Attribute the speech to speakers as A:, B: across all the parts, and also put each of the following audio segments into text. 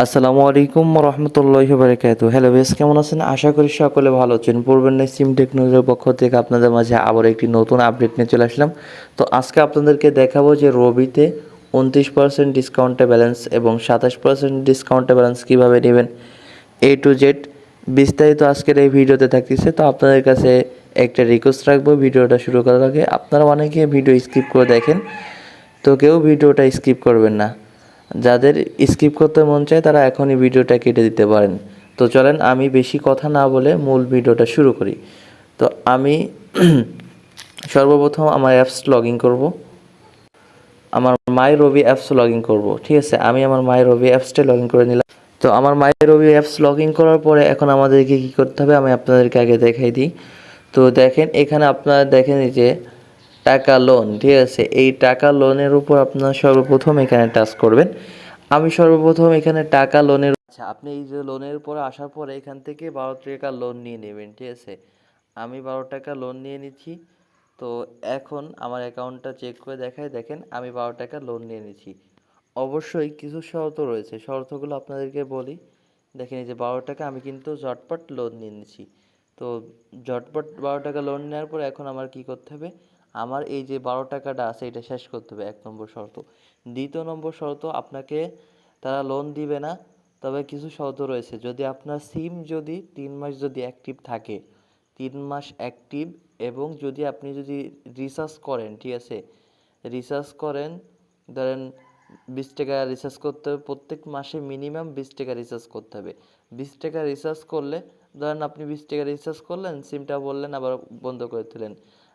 A: আসসালামু আলাইকুম রহমতুল্লাহ বারকাত hello base কেমন আছেন? আশা করি সকলে ভালো আছেন। পূর্বের নাই সিম টেকনোলজির পক্ষ থেকে আপনাদের মাঝে আবার একটি নতুন আপডেট নিয়ে চলে আসলাম। তো আজকে আপনাদেরকে দেখাবো যে রবিতে উনত্রিশ পার্সেন্ট ডিসকাউন্টে ব্যালেন্স এবং সাতাশ পার্সেন্ট ডিসকাউন্টে ব্যালেন্স কীভাবে নেবেন এ টু জেড বিস্তারিত আজকের এই ভিডিওতে থাকতেছে। তো আপনাদের কাছে একটা রিকোয়েস্ট রাখব, ভিডিওটা শুরু করার আগে। আপনারা অনেকে ভিডিও স্কিপ করে দেখেন, তো কেউ ভিডিওটা স্কিপ করবেন না। যাদের স্কিপ করতে মন চায়, তারা এখনই ভিডিওটা কেটে দিতে পারেন। তো চলেন, আমি বেশি কথা না বলে মূল ভিডিওটা শুরু করি। তো আমি সর্বপ্রথম আমার অ্যাপস লগ ইন করব। আমার my Robi apps log in করব, ঠিক আছে? আমি আমার মাই রবি অ্যাপসটা লগ ইন করে নিলাম। তো আমার my Robi apps log in করার পরে এখন আমাদেরকে কী করতে হবে? আমি আপনাদেরকে আগে দেখাই দিই। তো দেখেন, এখানে আপনারা দেখেন যে টাকা লোন ঠিক আছে? এই টাকা লোনের উপর আপনারা সর্বপ্রথম এখানে টাচ করবেন। আমি সর্বপ্রথম এখানে টাকা লোনের আচ্ছা আপনি এই যে লোনের উপরে আসার পরে এখান থেকে বারো টাকা লোন নিয়ে নেবেন, ঠিক আছে? আমি বারো টাকা লোন নিয়ে নিচ্ছি। তো এখন আমার অ্যাকাউন্টটা চেক করে দেখায় দেখেন, আমি বারো টাকা লোন নিয়ে নিচ্ছি। অবশ্যই কিছু শর্ত রয়েছে। শর্তগুলো আপনাদেরকে বলি। দেখেন, এই যে বারো টাকা আমি কিন্তু ঝটপট লোন নিয়ে নিচ্ছি। তো ঝটপট বারো টাকা লোন নেওয়ার পর এখন আমার কি করতে হবে? আমার এই যে বারো টাকাটা আছে, এটা শেষ করতে হবে, এক নম্বর শর্ত। দ্বিতীয় নম্বর শর্ত, আপনাকে তারা লোন দিবে না, তবে কিছু শর্ত রয়েছে। যদি আপনার সিম যদি তিন মাস যদি অ্যাক্টিভ থাকে, তিন মাস অ্যাক্টিভ এবং যদি আপনি যদি রিচার্জ করেন, ঠিক আছে? রিচার্জ করেন, ধরেন বিশ টাকা রিচার্জ করতে হবে, প্রত্যেক মাসে মিনিমাম বিশ টাকা রিচার্জ করতে হবে। বিশ টাকা রিচার্জ করলে, ধরেন আপনি বিশ টাকা রিচার্জ করলেন সিমটা বললেন, আবার বন্ধ করে দিলেন।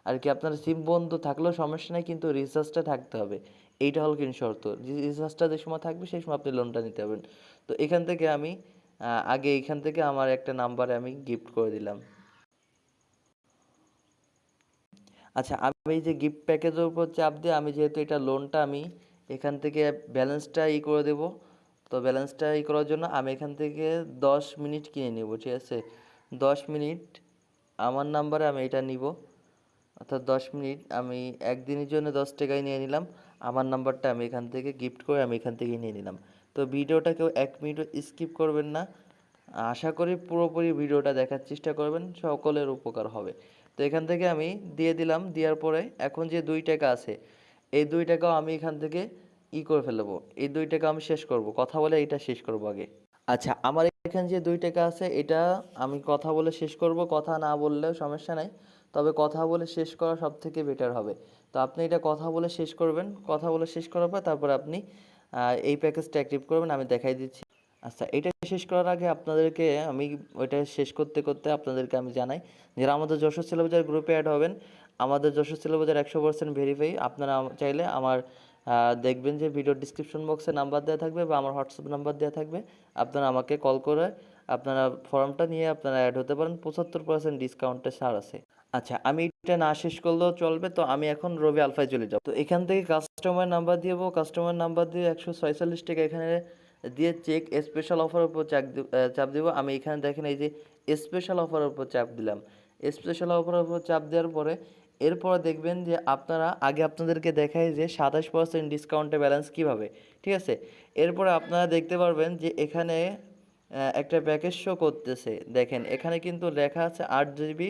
A: আর কি আপনার সিম বন্ধ থাকলেও সমস্যা নেই, কিন্তু রিচার্জটা থাকতে হবে। এইটা হল কিন্তু শর্ত। রিচার্জটা যে সময় থাকবে, সেই সময় আপনি লোনটা নিতে পারবেন। তো এখান থেকে আমি আগে এখান থেকে আমার একটা নাম্বারে আমি গিফট করে দিলাম। আচ্ছা আমি এই যে গিফট প্যাকেজের উপর চাপ দিয়ে আমি যেহেতু এটা লোনটা আমি এখান থেকে ব্যালেন্সটা ই করে দেব, তো ব্যালেন্সটা ই করার জন্য আমি এখান থেকে দশ মিনিট কিনে নেব, ঠিক আছে? দশ মিনিট আমার নাম্বারে আমি এটা নিব। অর্থাৎ দশ মিনিট আমি একদিনের জন্য দশ টাকায় নিয়ে নিলাম। আমার নাম্বারটা আমি এখান থেকে গিফট করে আমি এখান থেকে নিয়ে নিলাম। তো ভিডিওটা কেউ এক মিনিটও স্কিপ করবেন না। আশা করি পুরোপুরি ভিডিওটা দেখার চেষ্টা করবেন, সকলের উপকার হবে। তো এখান থেকে আমি দিয়ে দিলাম, দেওয়ার পরে এখন যে দুই টাকা আছে, এই দুই টাকাও আমি এখান থেকে ই করে ফেলব। এই দুই টাকা আমি শেষ করব। কথা বলে এটা শেষ করব আগে। আচ্ছা আমার এখানে যে দুই টাকা আছে, এটা আমি কথা বলে শেষ করব। কথা না বললেও সমস্যা নাই। তবে কথা বলে শেষ করা সব থেকে বেটার হবে। তো আপনি এটা কথা বলে শেষ করবেন, কথা বলে শেষ করার পর তারপর আপনি এই প্যাকেজটা অ্যাক্টিভ করবেন, আমি দেখাই দিচ্ছি। আচ্ছা এটা শেষ করার আগে আপনাদেরকে আমি ওইটা শেষ করতে করতে আপনাদেরকে আমি জানাই যারা আমাদের যশোর সেলেবাজার গ্রুপে অ্যাড হবেন, আমাদের যশোর সেলেবাজার একশো পার্সেন্ট ভেরিফাই আপনারা চাইলে আমার দেখবেন যে ভিডিও ডিসক্রিপশন বক্সে নাম্বার দেওয়া থাকবে বা আমার হোয়াটসঅ্যাপ নাম্বার দেওয়া থাকবে, আপনারা আমাকে কল করে আপনারা ফর্মটা নিয়ে আপনারা অ্যাড হতে পারেন, পঁচাত্তর পার্সেন্ট ডিসকাউন্টে ছাড় আছে। আচ্ছা আমি এটা না শেষ করলেও চলবে, তো আমি এখন রবি আলফায় চলে যাব। তো এখান থেকে কাস্টমার নাম্বার দেবো কাস্টমার নাম্বার দিয়ে একশো ছয়চল্লিশ টাকা এখানে দিয়ে চেক স্পেশাল অফারের উপর চাপ চাপ দেবো। আমি এখানে দেখেন এই যে স্পেশাল অফারের উপর চাপ দিলাম। স্পেশাল অফারের উপর চাপ দেওয়ার পরে এরপর দেখবেন যে আপনারা, আগে আপনাদেরকে দেখায় যে সাতাশ পার্সেন্ট ডিসকাউন্টে ব্যালেন্স কীভাবে, ঠিক আছে? এরপরে আপনারা দেখতে পারবেন যে এখানে একটা প্যাকেজ শো করতেছে। দেখেন, এখানে কিন্তু লেখা আছে আট জিবি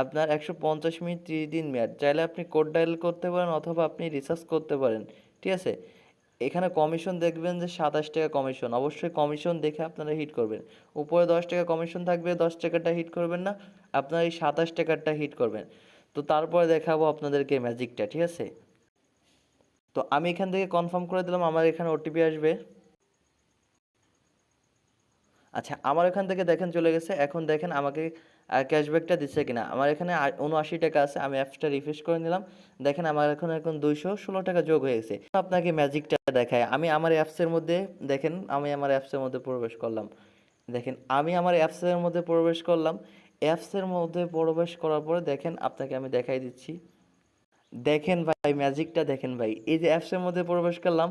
A: আপনার একশো পঞ্চাশ মিনিট ত্রিশ দিন মেয়াদ। চাইলে আপনি কোড ডায়াল করতে পারেন অথবা আপনি রিসার্চ করতে পারেন। ঠিক আছে? এখানে কমিশন দেখবেন যে সাতাশ টাকা কমিশন অবশ্যই কমিশন দেখে আপনারা হিট করবেন। উপরে দশ টাকা কমিশন থাকবে, দশ টাকাটা হিট করবেন না। আপনার এই সাতাশ টাকারটা হিট করবেন। তো তারপরে দেখাবো আপনাদেরকে ম্যাজিকটা ঠিক আছে? তো আমি এখান থেকে কনফার্ম করে দিলাম, আমার এখানে ওটিপি আসবে। আচ্ছা আমার এখান থেকে দেখেন চলে গেছে। এখন দেখেন আমাকে ক্যাশব্যাকটা দিচ্ছে কিনা? আমার এখানে উনআশি টাকা আছে, আমি অ্যাপসটা রিফ্রেশ করে নিলাম। দেখেন আমার এখন এখন দুইশো ষোলো টাকা যোগ হয়ে গেছে। আপনাকে ম্যাজিকটা দেখায়। আমি আমার অ্যাপসের মধ্যে, দেখেন, আমি আমার অ্যাপসের মধ্যে প্রবেশ করলাম। দেখেন, আমি আমার অ্যাপসের মধ্যে প্রবেশ করলাম। অ্যাপসের মধ্যে প্রবেশ করার পরে দেখেন, আপনাকে আমি দেখাই দিচ্ছি। দেখেন ভাই ম্যাজিকটা দেখেন ভাই। এই যে অ্যাপসের মধ্যে প্রবেশ করলাম,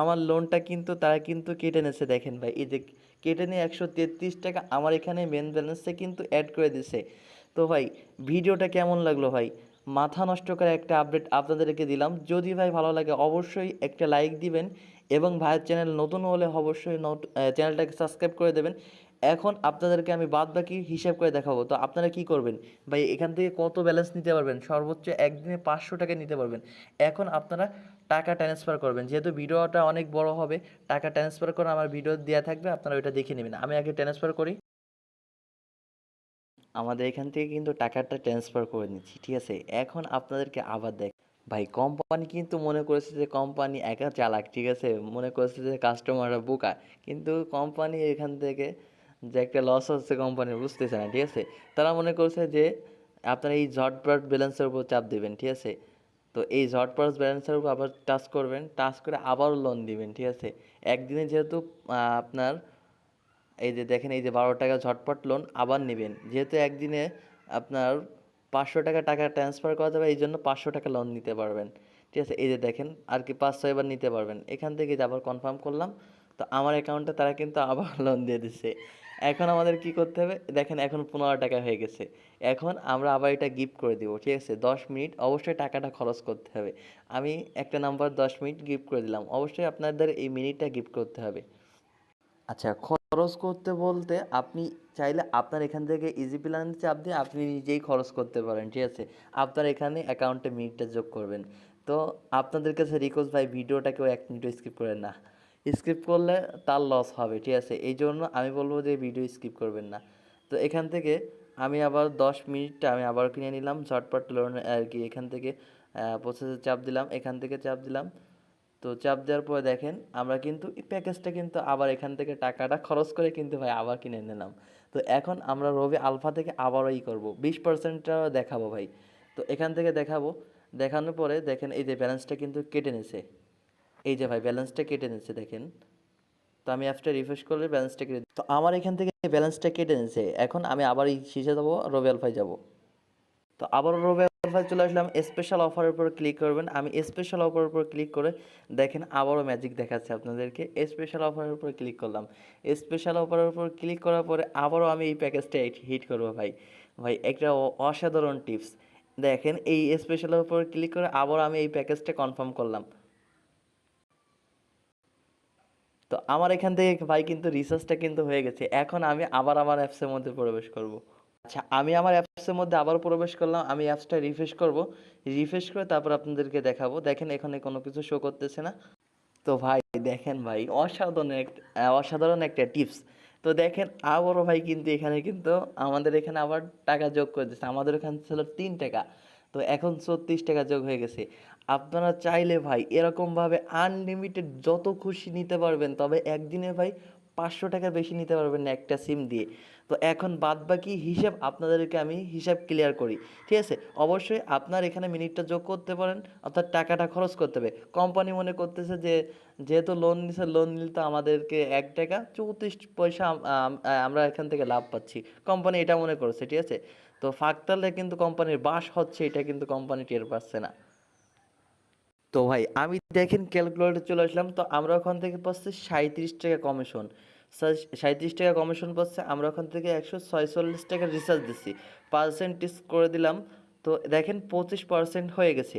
A: আমার লোনটা কিন্তু, তারা কিন্তু কেটে নিয়েছে দেখেন ভাই। এই যে কেটে নিয়ে একশো তেত্রিশ টাকা আমার এখানে মেন ব্যালেন্সে কিন্তু অ্যাড করে দিছে। তো ভাই, ভিডিওটা কেমন লাগল ভাই? মাথা নষ্ট করে একটা আপডেট আপনাদেরকে দিলাম। যদি ভাই ভালো লাগে, অবশ্যই একটা লাইক দিবেন এবং ভাইয়ের চ্যানেল নতুন হলে অবশ্যই চ্যানেলটাকে সাবস্ক্রাইব করে দেবেন। এখন আপনাদেরকে আমি বাদ বাকি হিসাব করে দেখাবো। তো আপনারা কি করবেন? ভাই, এখান থেকে কত ব্যালেন্স নিতে পারবেন? সর্বোচ্চ একদিনে পাঁচশো টাকা নিতে পারবেন। এখন আপনারা টাকা ট্রান্সফার করবেন। যেহেতু ভিডিওটা অনেক বড় হবে, টাকা ট্রান্সফার করে আমার ভিডিও দেওয়া থাকবে, আপনারা ওইটা দেখে নেবেন। আমি আগে ট্রান্সফার করি। আমাদের এখান থেকে কিন্তু টাকাটা ট্রান্সফার করে নিচ্ছি, ঠিক আছে? এখন আপনাদেরকে আবার দেখ, ভাই কোম্পানি কিন্তু মনে করেছে যে কোম্পানি একা চালাক, ঠিক আছে? মনে করেছে যে কাস্টমাররা বোকা। কিন্তু কোম্পানি এখান থেকে যে একটা লস হচ্ছে কোম্পানির বুঝতেছে না, ঠিক আছে? তারা মনে করছে যে আপনারা এই ঝটপট ব্যালেন্সের উপর চাপ দেবেন, ঠিক আছে? তো এই ঝটপট ব্যালেন্সের উপর আবার টাচ করবেন টাচ করে আবারও লোন দিবেন, ঠিক আছে? একদিনে যেহেতু আপনার এই যে দেখেন, এই যে বারো টাকা ঝটপট লোন আবার নেবেন। যেহেতু একদিনে আপনার পাঁচশো টাকা টাকা ট্রান্সফার করা যাবে, এই জন্য পাঁচশো টাকা লোন নিতে পারবেন। ঠিক আছে? এই যে দেখেন, আর কি পাঁচ ছয়বার নিতে পারবেন। এখান থেকে আবার কনফার্ম করলাম, তো আমার অ্যাকাউন্টে তারা কিন্তু আবার লোন দিয়ে দিচ্ছে। এখন আমাদের কি করতে হবে? দেখেন এখন পনেরো টাকা হয়ে গেছে। এখন আমরা আবার এটা গিফট করে দিব, ঠিক আছে? দশ মিনিট অবশ্যই টাকাটা খরচ করতে হবে। আমি একটা নাম্বার দশ মিনিট গিফট করে দিলাম, অবশ্যই আপনাদের এই মিনিটটা গিফট করতে হবে। আচ্ছা খরচ করতে বলতে আপনি চাইলে আপনার এখান থেকে ইজি প্ল্যান চাপ দিয়ে আপনি নিজেই খরচ করতে পারেন, ঠিক আছে? আপনার এখানে অ্যাকাউন্টে মিনিটটা যোগ করবেন। তো আপনাদের কাছে রিকোয়েস্ট ভাই, ভিডিওটা কেউ এক মিনিটও স্কিপ করেন না। স্কিপ করলে তার লস হবে, ঠিক আছে? এই জন্য আমি বলব যে ভিডিও স্কিপ করবেন না। তো এখান থেকে আমি আবার দশ মিনিটটা আমি আবার কিনে নিলাম, ঝটপট লোন আর কি, এখান থেকে প্রসেসে চাপ দিলাম, এখান থেকে চাপ দিলাম। তো চাপ দেওয়ার পরে দেখেন, আমরা কিন্তু এই প্যাকেজটা কিন্তু আবার এখান থেকে টাকাটা খরচ করে কিন্তু ভাই আবার কিনে নিলাম। তো এখন আমরা রবি আলফা থেকে আবারও ই করব, বিশ পার্সেন্টটা দেখাবো ভাই। তো এখান থেকে দেখাবো, দেখানোর পরে দেখেন এই যে ব্যালেন্সটা কিন্তু কেটে নিছে। এই যে ভাই ব্যালেন্সটা কেটে নিচ্ছে দেখেন। তো আমি অ্যাপসটা রিফ্রেশ করলে ব্যালেন্সটা কেটে তো আমার এখান থেকে ব্যালেন্সটা কেটে নিছে এখন আমি আবার এই শীষে যাব রবি আলফায় যাব। তো আবারও রবি আলফায় চলে আসলাম। স্পেশাল অফারের উপর ক্লিক করবেন। আমি স্পেশাল অফারের উপর ক্লিক করে দেখেন আবারও ম্যাজিক দেখাচ্ছে আপনাদেরকে। স্পেশাল অফারের উপর ক্লিক করলাম। স্পেশাল অফারের উপর ক্লিক করার পরে আবারও আমি এই প্যাকেজটা হিট করব ভাই। ভাই, একটা অসাধারণ টিপস দেখেন এই স্পেশালের উপর ক্লিক করে আবার আমি এই প্যাকেজটা কনফার্ম করলাম। তো আমার এখান থেকে ভাই কিন্তু রিসার্চটা কিন্তু হয়ে গেছে। এখন আমি আবার আমার অ্যাপসের মধ্যে প্রবেশ করব। আচ্ছা আমি আমার অ্যাপসের মধ্যে আবার প্রবেশ করলাম, আমি অ্যাপসটা রিফ্রেশ করব। রিফ্রেশ করে তারপর আপনাদেরকে দেখাবো। দেখেন, এখানে কোনো কিছু শো করতেছে না। তো ভাই, দেখেন ভাই, অসাধারণ একটা অসাধারণ একটা টিপস তো দেখেন, আবারও ভাই কিন্তু এখানে কিন্তু আমাদের এখানে আবার টাকা যোগ করে দিচ্ছে। আমাদের এখানে ছিল তিন টাকা। তো এখন ছত্রিশ টাকা যোগ হয়ে গেছে। আপনারা চাইলে ভাই এরকমভাবে আনলিমিটেড যত খুশি নিতে পারবেন, তবে একদিনে ভাই পাঁচশো টাকার বেশি নিতে পারবেন না একটা সিম দিয়ে। তো এখন বাদ বাকি হিসাব আপনাদেরকে আমি হিসাব ক্লিয়ার করি, ঠিক আছে? অবশ্যই আপনার এখানে মিনিটটা যোগ করতে পারেন, অর্থাৎ টাকাটা খরচ করতে হবে। কোম্পানি মনে করতেছে যে, যেহেতু লোন নিছে লোন নিলে তো আমাদেরকে এক টাকা চৌত্রিশ পয়সা আম- আম- আমরা এখান থেকে লাভ পাচ্ছি। কোম্পানি এটা মনে করছে, ঠিক আছে? তো ফাঁকতালে কিন্তু কোম্পানির বাস হচ্ছে, এটা কিন্তু কোম্পানি টের পাচ্ছে না। তো ভাই, আমি দেখেন ক্যালকুলেটর চলে আসলাম, তো আমরা ওখান থেকে পাচ্ছি সাঁত্রিশ টাকা কমিশন সাঁত্রিশ টাকা কমিশন পাচ্ছে, আমরা ওখান থেকে একশো ছয়চল্লিশ টাকা রিচার্জ দিচ্ছি। পার্সেন্টেজ করে দিলাম, তো দেখেন পঁচিশ পার্সেন্ট হয়ে গেছে।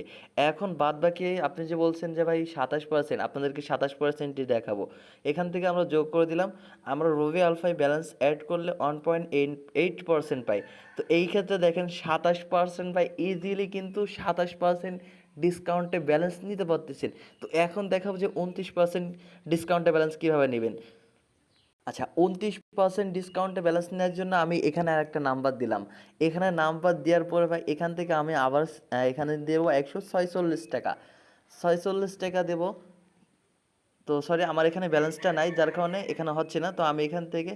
A: এখন বাদ বাকি আপনি যে বলছেন যে ভাই সাতাশ পার্সেন্ট আপনাদেরকে সাতাশ পার্সেন্টই দেখাবো। এখান থেকে আমরা যোগ করে দিলাম, আমরা রবি আলফায় ব্যালেন্স অ্যাড করলে ওয়ান পয়েন্ট এইট পার্সেন্ট পাই। তো এই ক্ষেত্রে দেখেন সাতাশ পার্সেন্ট পাই ইজিলি কিন্তু সাতাশ পার্সেন্ট ডিসকাউন্টে ব্যালেন্স নিতে পারতেছেন। তো এখন দেখাবো যে উনত্রিশ পার্সেন্ট ডিসকাউন্টে ব্যালেন্স কীভাবে নেবেন। আচ্ছা উনত্রিশ পার্সেন্ট ডিসকাউন্টে ব্যালেন্স নেওয়ার জন্য আমি এখানে আর একটা নাম্বার দিলাম। এখানে নাম্বার দেওয়ার পরে ভাই, এখান থেকে আমি আবার এখানে দেবো একশো ছয়চল্লিশ টাকা। ছয়চল্লিশ টাকা দেবো। তো সরি আমার এখানে ব্যালেন্সটা নাই, যার কারণে এখানে হচ্ছে না। তো আমি এখান থেকে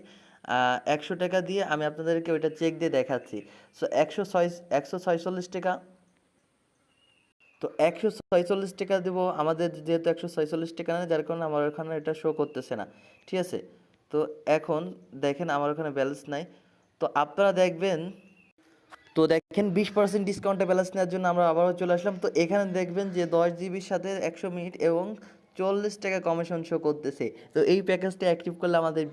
A: একশো টাকা দিয়ে আমি আপনাদেরকে ওইটা চেক দিয়ে দেখাচ্ছি। সো একশো ছয়, একশো ছয়চল্লিশ টাকা তো একশো ছয়চল্লিশ টাকা দেবো, আমাদের যেহেতু একশো ছয়চল্লিশ টাকা নেই, যার কারণে আমার ওখানে এটা শো করতেছে না, ঠিক আছে? তো এখন দেখেন আমার ওখানে ব্যালেন্স নাই। তো আপনারা দেখবেন, তো দেখেন বিশ পার্সেন্ট ডিসকাউন্টে ব্যালেন্স নেওয়ার জন্য আমরা আবারও চলে আসলাম। তো এখানে দেখবেন যে দশ জিবির সাথে একশো মিনিট এবং চল্লিশ টাকা কমিশন শো করতেছে। তো এই প্যাকেজটা অ্যাক্টিভ করলে আমাদের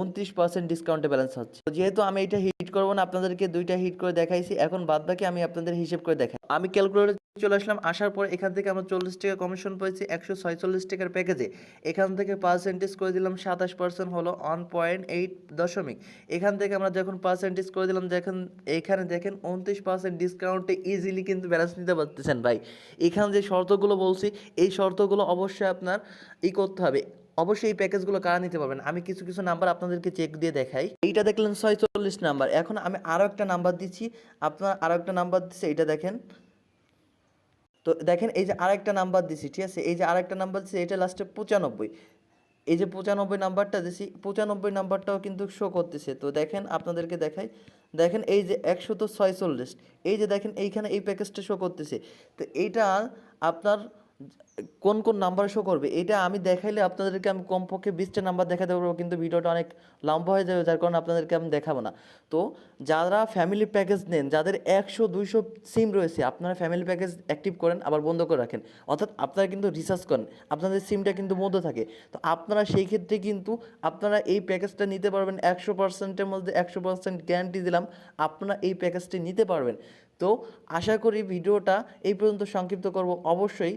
A: উনত্রিশ পার্সেন্ট ডিসকাউন্টে ব্যালেন্স হচ্ছে। যেহেতু আমি এটা হিট করব না, আপনাদেরকে দুইটা হিট করে দেখাইছি, এখন বাদ বাকি আমি আপনাদের হিসেব করে দেখাই। আমি ক্যালকুলেটর চলে আসলাম, আসার পর এখান থেকে আমরা চল্লিশ টাকা কমিশন পেয়েছি, একশো ছয়চল্লিশ টাকার প্যাকেজে এখান থেকে পার্সেন্টেজ করে দিলাম, সাতাশ পার্সেন্ট হলো ওয়ান পয়েন্ট এইট দশমিক। এখান থেকে আমরা যখন পার্সেন্টেজ করে দিলাম, দেখেন, এখানে দেখেন, উনত্রিশ পার্সেন্ট ডিসকাউন্টে ইজিলি কিন্তু ব্যালেন্স নিতে পারতেছেন ভাই। এখানে যে শর্তগুলো বলছি, এই শর্তগুলো অবশ্যই আপনার ই করতে হবে। অবশ্যই এই প্যাকেজগুলো কারা নিতে পারবেন? আমি কিছু কিছু নাম্বার আপনাদেরকে চেক দিয়ে দেখাই। এইটা দেখলেন ছয়চল্লিশ নাম্বার এখন আমি আরও একটা নাম্বার দিচ্ছি। আপনার আরও একটা নাম্বার দিচ্ছে এইটা দেখেন। তো দেখেন, এই যে আরেকটা নাম্বার দিছি, ঠিক আছে? এই যে আরেকটা নাম্বার দিছি, এটা লাস্টে পঁচানব্বই। এই যে পঁচানব্বই নাম্বারটা দিছি, পঁচানব্বই নাম্বারটাও কিন্তু শো করতেছে। তো দেখেন, আপনাদেরকে দেখাই। দেখেন, এই যে একশো তো ছয়চল্লিশ। এই যে দেখেন, এইখানে এই প্যাকেজটা শো করতেছে। তো এইটা আপনার কোন কোন নাম্বার শো করবে, এটা আমি দেখাইলে আপনাদেরকে আমি কমপক্ষে বিশটা নাম্বার দেখাতে পারব, কিন্তু ভিডিওটা অনেক লম্বা হয়ে যাবে, যার কারণে আপনাদেরকে আমি দেখাবো না। তো যারা ফ্যামিলি প্যাকেজ নেন, যাদের একশো, দুইশো সিম রয়েছে, আপনারা ফ্যামিলি প্যাকেজ অ্যাক্টিভ করেন, আবার বন্ধ করে রাখেন। অর্থাৎ আপনারা কিন্তু রিচার্জ করেন, আপনাদের সিমটা কিন্তু বন্ধ থাকে। তো আপনারা সেই ক্ষেত্রে কিন্তু আপনারা এই প্যাকেজটা নিতে পারবেন, একশো পার্সেন্টের মধ্যে একশো পার্সেন্ট গ্যারান্টি দিলাম, আপনারা এই প্যাকেজটি নিতে পারবেন। তো আশা করি ভিডিওটা এই পর্যন্ত সংক্ষিপ্ত করব। অবশ্যই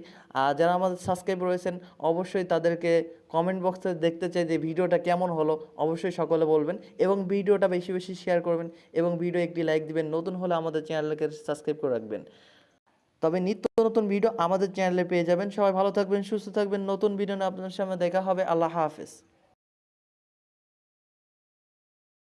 A: যারা আমাদের সাবস্ক্রাইব রয়েছেন, অবশ্যই তাদেরকে কমেন্ট বক্সে দেখতে চাই যে ভিডিওটা কেমন হলো, অবশ্যই সকলে বলবেন এবং ভিডিওটা বেশি বেশি শেয়ার করবেন এবং ভিডিও একটি লাইক দিবেন, নতুন হলে আমাদের চ্যানেলকে সাবস্ক্রাইব করে রাখবেন। তবে নিত্য নতুন ভিডিও আমাদের চ্যানেলে পেয়ে যাবেন। সবাই ভালো থাকবেন, সুস্থ থাকবেন। নতুন ভিডিও নিয়ে আপনার সামনে দেখা হবে। আল্লাহ হাফেজ।